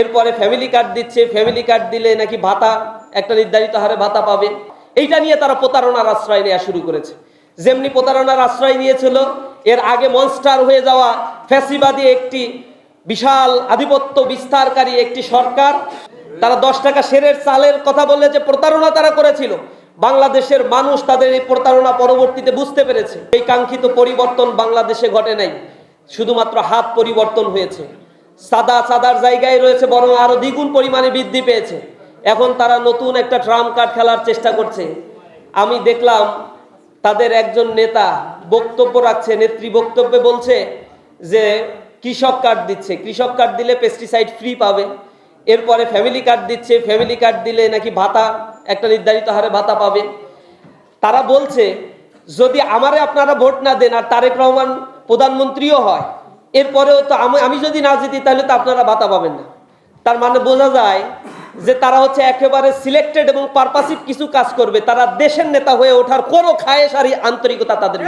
এরপরে family card দিচ্ছে family card দিলে নাকি ভাতা, একটা নির্ধারিত হারে ভাতা পাবে। এইটা নিয়ে তারা প্রতারণার আশ্রয় নেওয়া শুরু করেছে। যেমনি প্রতারণার আশ্রয় নিয়েছিল, এর আগে মনস্টার হয়ে যাওয়া ফ্যাসিবাদী একটি বিশাল আধিপত্য বিস্তারকারী একটি সরকার, তারা দশ টাকা সেরের চালের কথা বলে যে প্রতারণা তারা করেছিল, বাংলাদেশের মানুষ তাদের এই প্রতারণা পরবর্তীতে বুঝতে পেরেছে। এই কাঙ্ক্ষিত পরিবর্তন বাংলাদেশে ঘটে নাই, শুধুমাত্র হাত পরিবর্তন হয়েছে। সাদা সাদার জায়গায় রয়েছে, বরং আরও দ্বিগুণ পরিমাণে বৃদ্ধি পেয়েছে। এখন তারা নতুন একটা ট্রাম কার্ড খেলার চেষ্টা করছে। আমি দেখলাম তাদের একজন নেতা বক্তব্য রাখছে, নেত্রী বক্তব্যে বলছে যে, কৃষক কার্ড দিচ্ছে। কৃষক কার্ড দিলে পেস্টিসাইড ফ্রি পাবে। এরপরে ফ্যামিলি কার্ড দিচ্ছে। ফ্যামিলি কার্ড দিলে নাকি ভাতা, একটা নির্ধারিত হারে ভাতা পাবে। তারা বলছে, যদি আমারে আপনারা ভোট না দেন, আর তারেক রহমান প্রধানমন্ত্রীও হয় এরপরেও তো আমি আমি যদি না জিতি, তাহলে তো আপনারা বাতা পাবেন না। তার মানে বোঝা যায় যে তারা হচ্ছে একেবারে সিলেক্টেড এবং পারপাসিভ কিছু কাজ করবে। তারা দেশের নেতা হয়ে ওঠার কোনো খায়েশ আর আন্তরিকতা তাদের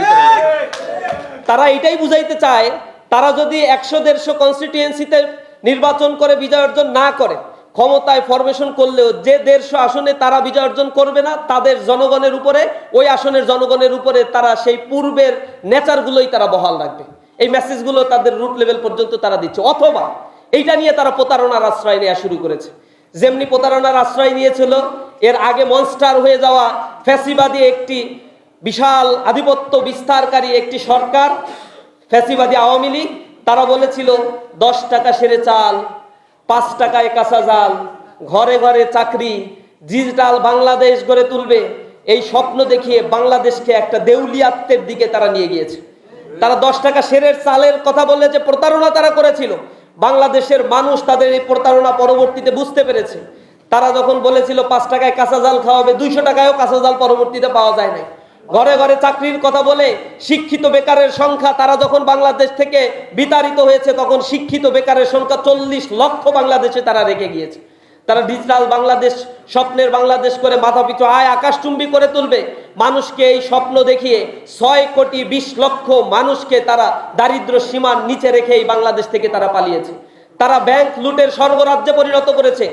তারা এটাই বুঝাইতে চায়, তারা যদি একশো, দেড়শো কনস্টিটিউয়েন্সিতে নির্বাচন করে বিজয় অর্জন না করে, ক্ষমতায় ফরমেশন করলেও যে দেড়শো আসনে তারা বিজয় অর্জন করবে না, তাদের জনগণের উপরে, ওই আসনের জনগণের উপরে তারা সেই পূর্বের নেচারগুলোই তারা বহাল রাখবে। এই মেসেজগুলো তাদের রুট লেভেল পর্যন্ত তারা দিচ্ছে। অথবা এইটা নিয়ে তারা প্রতারণার আশ্রয় নেওয়া শুরু করেছে। যেমনি প্রতারণার আশ্রয় নিয়েছিল, এর আগে মনস্টার হয়ে যাওয়া ফ্যাসিবাদী একটি বিশাল আধিপত্য বিস্তারকারী একটি সরকার, ফ্যাসিবাদী আওয়ামী লীগ, তারা বলেছিল, দশ টাকা সেরে চাল, পাঁচ টাকায় কাঁচা জাল, ঘরে ঘরে চাকরি, ডিজিটাল বাংলাদেশ গড়ে তুলবে। এই স্বপ্ন দেখিয়ে বাংলাদেশকে একটা দেউলিয়াত্বের দিকে তারা নিয়ে গিয়েছে। তারা দশ টাকা সেরের চালের কথা বলে যে প্রতারণা তারা করেছিল, বাংলাদেশের মানুষ তাদের এই প্রতারণা পরবর্তীতে বুঝতে পেরেছে। তারা যখন বলেছিল পাঁচ টাকায় কাঁচা জাল খাওয়াবে, দুইশো টাকায়ও কাঁচা জাল পরবর্তীতে পাওয়া যায় নাই। ঘরে ঘরে চাকরির কথা বলে শিক্ষিত বেকারের সংখ্যা, তারা যখন বাংলাদেশ থেকে বিতাড়িত হয়েছে, তখন শিক্ষিত বেকারের সংখ্যা চল্লিশ লক্ষ বাংলাদেশে তারা রেখে গিয়েছে। তারা ডিজিটাল বাংলাদেশ, স্বপ্নের বাংলাদেশ করে মাথা পিছু আয় আকাশচুম্বী করে তুলবে। মানুষকে এই স্বপ্ন দেখিয়ে ছয় কোটি বিশ লক্ষ মানুষকে তারা দারিদ্র সীমার নিচে রেখে এই বাংলাদেশ থেকে তারা পালিয়েছে। তারা ব্যাংক লুটের স্বর্গরাজ্যে পরিণত করেছে।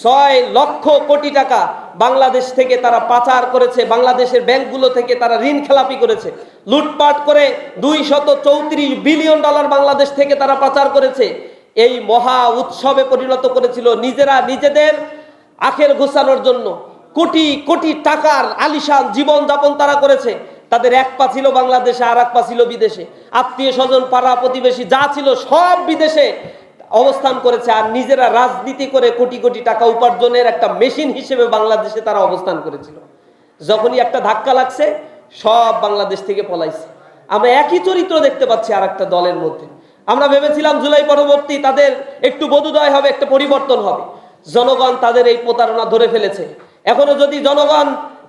ছয় লক্ষ কোটি টাকা বাংলাদেশ থেকে তারা পাচার করেছে। বাংলাদেশের ব্যাংকগুলো থেকে তারা ঋণ খেলাপি করেছে। লুটপাট করে দুই শত চৌত্রিশ বিলিয়ন ডলার বাংলাদেশ থেকে তারা পাচার করেছে। এই মহা উৎসবে পরিণত করেছিল নিজেরা নিজেদের আখের ঘোষানোর জন্য। কোটি কোটি টাকার আলিশান জীবন যাপন তারা করেছে। তাদের এক পা ছিল বাংলাদেশে, আর এক পা ছিল বিদেশে। আত্মীয় স্বজন, পাড়া প্রতিবেশী, যা ছিল সব বিদেশে অবস্থান করেছে। আর নিজেরা রাজনীতি করে কোটি কোটি টাকা উপার্জনের একটা মেশিন হিসেবে বাংলাদেশে তারা অবস্থান করেছিল। যখনই একটা ধাক্কা লাগছে, সব বাংলাদেশ থেকে পলাইছে। আমরা একই চরিত্র দেখতে পাচ্ছি আর একটা দলের মধ্যে। আমরা ভেবেছিলাম জুলাই পরবর্তী তাদের একটু বোধোদয় হবে, একটা পরিবর্তন হবে। জনগণ তাদের এই প্রতারণা ধরে ফেলেছে। এখনও যদি জনগণ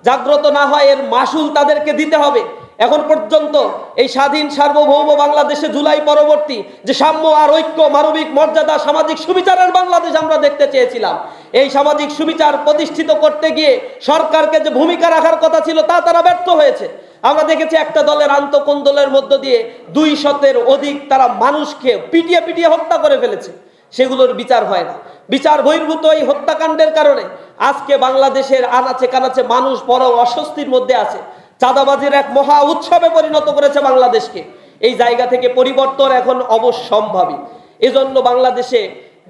জাগ্রত না হয়, এর মাসুল তাদেরকে দিতে হবে। এখন পর্যন্ত এই স্বাধীন সার্বভৌম বাংলাদেশে জুলাই পরবর্তী যে সাম্য আর ঐক্য, মানবিক মর্যাদা, সামাজিক সুবিচারের বাংলাদেশ আমরা দেখতে চেয়েছিলাম। এই সামাজিক সুবিচার প্রতিষ্ঠিত করতে গিয়ে সরকারকে যে ভূমিকা রাখার কথা ছিল, তা তারা ব্যর্থ হয়েছে। আমরা দেখেছি একটা দলের আন্তঃকোন্দলের মধ্য দিয়ে দুই শতের অধিক তারা মানুষকে পিটিয়ে পিটিয়ে হত্যা করে ফেলেছে। সেগুলোর বিচার হয় না। বিচার বহির্ভূত এই হত্যাকাণ্ডের কারণে আজকে বাংলাদেশের আনাচে কানাচে মানুষ বড় অস্বস্তির মধ্যে আছে। চাঁদাবাজির এক মহা উৎসবে পরিণত করেছে বাংলাদেশকে। এই জায়গা থেকে পরিবর্তন এখন অবশ্যম্ভাবী। এজন্য বাংলাদেশে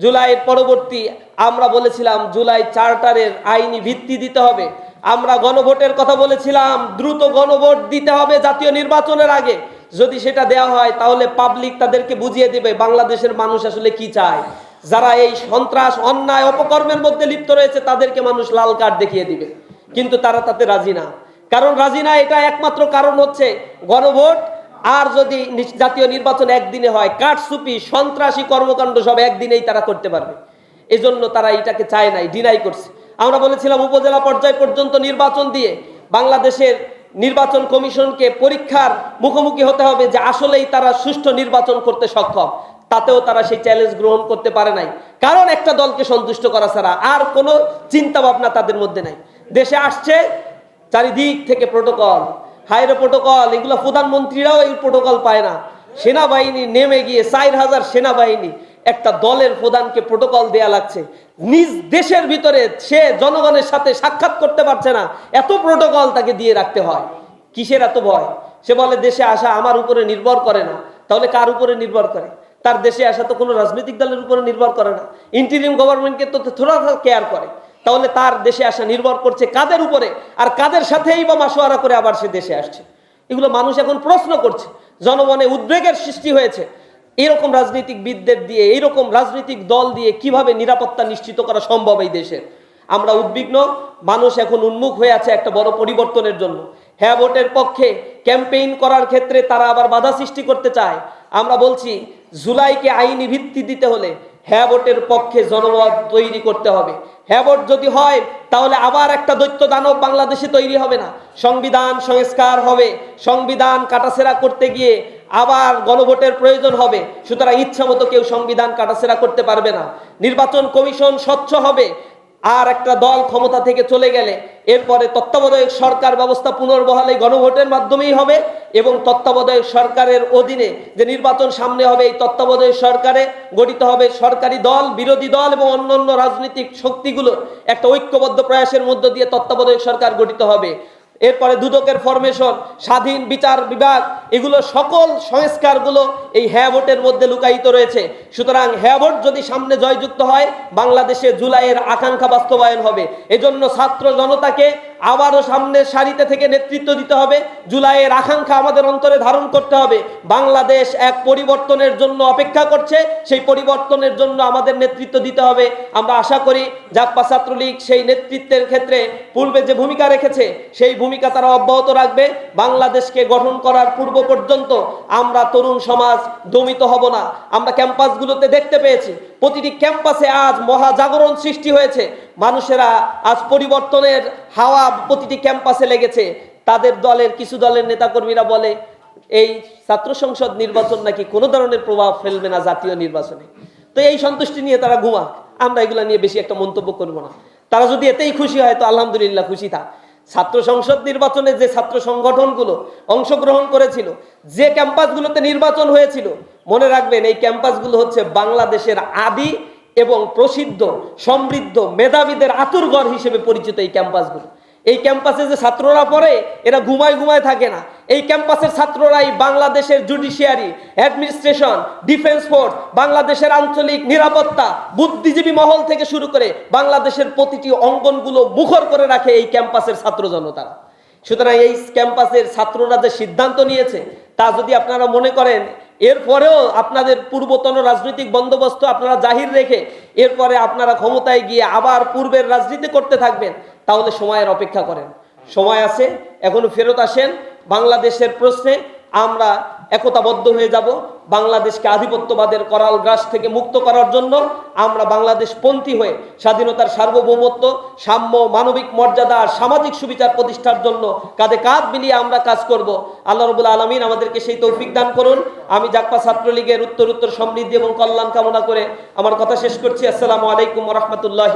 জুলাইয়ের পরবর্তী আমরা বলেছিলাম, জুলাই চার্টারের আইনি ভিত্তি দিতে হবে। আমরা গণভোটের কথা বলেছিলাম, দ্রুত গণভোট দিতে হবে জাতীয় নির্বাচনের আগে। যদি সেটা দেওয়া হয়, তাহলে পাবলিক তাদেরকে বুঝিয়ে দেবে বাংলাদেশের মানুষ আসলে কি চায়। যারা এই সন্ত্রাস, অন্যায়, অপকর্মের মধ্যে লিপ্ত রয়েছে, তাদেরকে মানুষ লাল কার্ড দেখিয়ে দিবে। কিন্তু তারা তাতে রাজি না। কারণ রাজি না, এটা একমাত্র কারণ হচ্ছে গণভোট। আর যদি জাতীয় নির্বাচন একদিনে হয় কাঠসুপি সন্ত্রাসী কর্মকাণ্ড সব একদিনেই তারা করতে পারবে। এজন্য তারা এটাকে চায় নাই ডিনাই করছে। আমরা বলেছিলাম উপজেলা পর্যায় পর্যন্ত নির্বাচন দিয়ে বাংলাদেশের নির্বাচন কমিশনকে পরীক্ষার মুখোমুখি হতে হবে যে আসলেই তারা সুষ্ঠু নির্বাচন করতে সক্ষম। তাতেও তারা সেই চ্যালেঞ্জ গ্রহণ করতে পারে নাই। কারণ একটা দলকে সন্তুষ্ট করা ছাড়া আর কোনো চিন্তা ভাবনা তাদের মধ্যে নাই। দেশে আসছে চারিদিক থেকে প্রোটোকল হাইরে প্রোটোকল এগুলো প্রধানমন্ত্রীরাও এই প্রোটোকল পায় না। সেনাবাহিনী নেমে গিয়ে চার হাজার সেনাবাহিনী একটা দলের প্রধানকে প্রোটোকল দেয়া লাগছে। নিজ দেশের ভিতরে সে জনগণের সাথে সাক্ষাৎ করতে পারছে না। এত প্রোটোকল তাকে দিয়ে রাখতে হয়। কিসের এত ভয়? সে বলে, দেশে আসা আমার উপরে নির্ভর করে না। তাহলে কার উপরে নির্ভর করে? তার দেশে আসা তো কোনো রাজনৈতিক দলের উপরে নির্ভর করে না। ইন্টারিম গভর্নমেন্টকে তো থোড়া কেয়ার করে। তাহলে তার দেশে আসা নির্ভর করছে কাদের উপরে? আর কাদের সাথেই বা মাসোয়ারা করে আবার সে দেশে আসছে? এগুলো মানুষ এখন প্রশ্ন করছে। জনমনে উদ্বেগের সৃষ্টি হয়েছে। এরকম রাজনীতিকবিদদের দিয়ে এইরকম রাজনৈতিক দল দিয়ে কীভাবে নিরাপত্তা নিশ্চিত করা সম্ভব এই দেশের আমরা উদ্বিগ্ন, মানুষ এখন উন্মুখ হয়ে আছে একটা বড় পরিবর্তনের জন্য। হ্যাঁ ভোটের পক্ষে ক্যাম্পেইন করার ক্ষেত্রে তারা আবার বাধা সৃষ্টি করতে চায়। আমরা বলছি, জুলাইকে আইনি ভিত্তি দিতে হলে হ্যাঁ ভোটের পক্ষে জনমত তৈরি করতে হবে। হ্যাঁ ভোট যদি হয়, তাহলে আবার একটা দৈত্য দানব বাংলাদেশে তৈরি হবে না। সংবিধান সংস্কার হবে। সংবিধান কাটাছেড়া করতে গিয়ে আবার গণভোটের প্রয়োজন হবে, সুতরাং ইচ্ছা মতো কেউ সংবিধান কাটাছেড়া করতে পারবে না। নির্বাচন কমিশন স্বচ্ছ হবে, আর একটা দল ক্ষমতা থেকে চলে গেলে এরপরে তত্ত্বাবধায়ক সরকার ব্যবস্থা পুনর্বহালে গণভোটের মাধ্যমেই হবে এবং তত্ত্বাবধায়ক সরকারের অধীনে যে নির্বাচন সামনে হবে, এই তত্ত্বাবধায়ক সরকারে গঠিত হবে সরকারি দল, বিরোধী দল এবং অন্যান্য রাজনৈতিক শক্তিগুলো একটা ঐক্যবদ্ধ প্রয়াসের মধ্য দিয়ে তত্ত্বাবধায়ক সরকার গঠিত হবে। এরপরে দুদকের ফরমেশন স্বাধীন বিচার বিভাগ, এগুলো সকল সংস্কারগুলো এই হ্যা ভোটের মধ্যে লুকায়িত রয়েছে। সুতরাং হ্যা ভোট যদি সামনে জয়যুক্ত হয়, বাংলাদেশে জুলাইয়ের আকাঙ্ক্ষা বাস্তবায়ন হবে। এজন্য ছাত্র জনতাকে আবারও সামনের সারিতে থেকে নেতৃত্ব দিতে হবে। জুলাইয়ের আকাঙ্ক্ষা আমাদের অন্তরে ধারণ করতে হবে। বাংলাদেশ এক পরিবর্তনের জন্য অপেক্ষা করছে। সেই পরিবর্তনের জন্য আমাদের নেতৃত্ব দিতে হবে। আমরা আশা করি জাকপা ছাত্রলীগ সেই নেতৃত্বের ক্ষেত্রে পূর্বে যে ভূমিকা রেখেছে, সেই ভূমিকা তারা অব্যাহত রাখবে। বাংলাদেশকে গঠন করার পূর্ব পর্যন্ত আমরা তরুণ সমাজ দমিত হব না। আমরা ক্যাম্পাসগুলোতে দেখতে পেয়েছি। প্রতিটি ক্যাম্পাসে আজ মহাজাগরণ সৃষ্টি হয়েছে। মানুষেরা আজ পরিবর্তনের হাওয়া প্রতিটি ক্যাম্পাসে লেগেছে। তাদের দলের কিছু দলের নেতাকর্মীরা বলে, এই ছাত্র সংসদ নির্বাচন নাকি কোনো ধরনের প্রভাব ফেলবে না জাতীয় নির্বাচনে? তো এই সন্তুষ্টি নিয়ে তারা ঘুমাক। আমরা এগুলা নিয়ে বেশি একটা মন্তব্য করব না। তারা যদি এতেই খুশি হয়, তো আলহামদুলিল্লাহ খুশি থাক। ছাত্র সংসদ নির্বাচনে যে ছাত্র সংগঠনগুলো অংশগ্রহণ করেছিল, যে ক্যাম্পাসগুলোতে নির্বাচন হয়েছিল, মনে রাখবেন এই ক্যাম্পাসগুলো হচ্ছে বাংলাদেশের আদি এবং প্রসিদ্ধ, সমৃদ্ধ, মেধাবীদের আতুরগড় হিসেবে পরিচিত এই ক্যাম্পাসগুলো। এই ক্যাম্পাসে যে ছাত্ররা পড়ে, এরা ঘুমায় ঘুমায় থাকে না। এই ক্যাম্পাসের ছাত্ররাই বাংলাদেশের জুডিশিয়ারি, অ্যাডমিনিস্ট্রেশন, ডিফেন্স ফোর্স, বাংলাদেশের আঞ্চলিক নিরাপত্তা, বুদ্ধিজীবী মহল থেকে শুরু করে বাংলাদেশের প্রতিটি অঙ্গনগুলো মুখর করে রাখে এই ক্যাম্পাসের ছাত্র জনতারা। সুতরাং এই ক্যাম্পাসের ছাত্ররা যে সিদ্ধান্ত নিয়েছে, তা যদি আপনারা মনে করেন, এরপরেও আপনাদের পূর্বতন রাজনৈতিক বন্দোবস্ত আপনারা জাহির রেখে, এরপরে আপনারা ক্ষমতায় গিয়ে আবার পূর্বের রাজনীতি করতে থাকবেন তাহলে সময়ের অপেক্ষা করেন। সময় আছে, এখনও ফেরত আসেন। বাংলাদেশের প্রশ্নে আমরা একতাবদ্ধ হয়ে যাব। বাংলাদেশকে আধিপত্যবাদের করাল গ্রাস থেকে মুক্ত করার জন্য আমরা বাংলাদেশ পন্থী হয়ে স্বাধীনতার সার্বভৌমত্ব, সাম্য, মানবিক মর্যাদা আর সামাজিক সুবিচার প্রতিষ্ঠার জন্য কাঁধে কাঁধ মিলিয়ে আমরা কাজ করব। আল্লাহ রবুল আলমিন আমাদেরকে সেই তৌফিক দান করুন। আমি জাকপা ছাত্রলীগের উত্তর উত্তর সমৃদ্ধি এবং কল্যাণ কামনা করে আমার কথা শেষ করছি। আসসালামু আলাইকুম রহমতুল্লাহ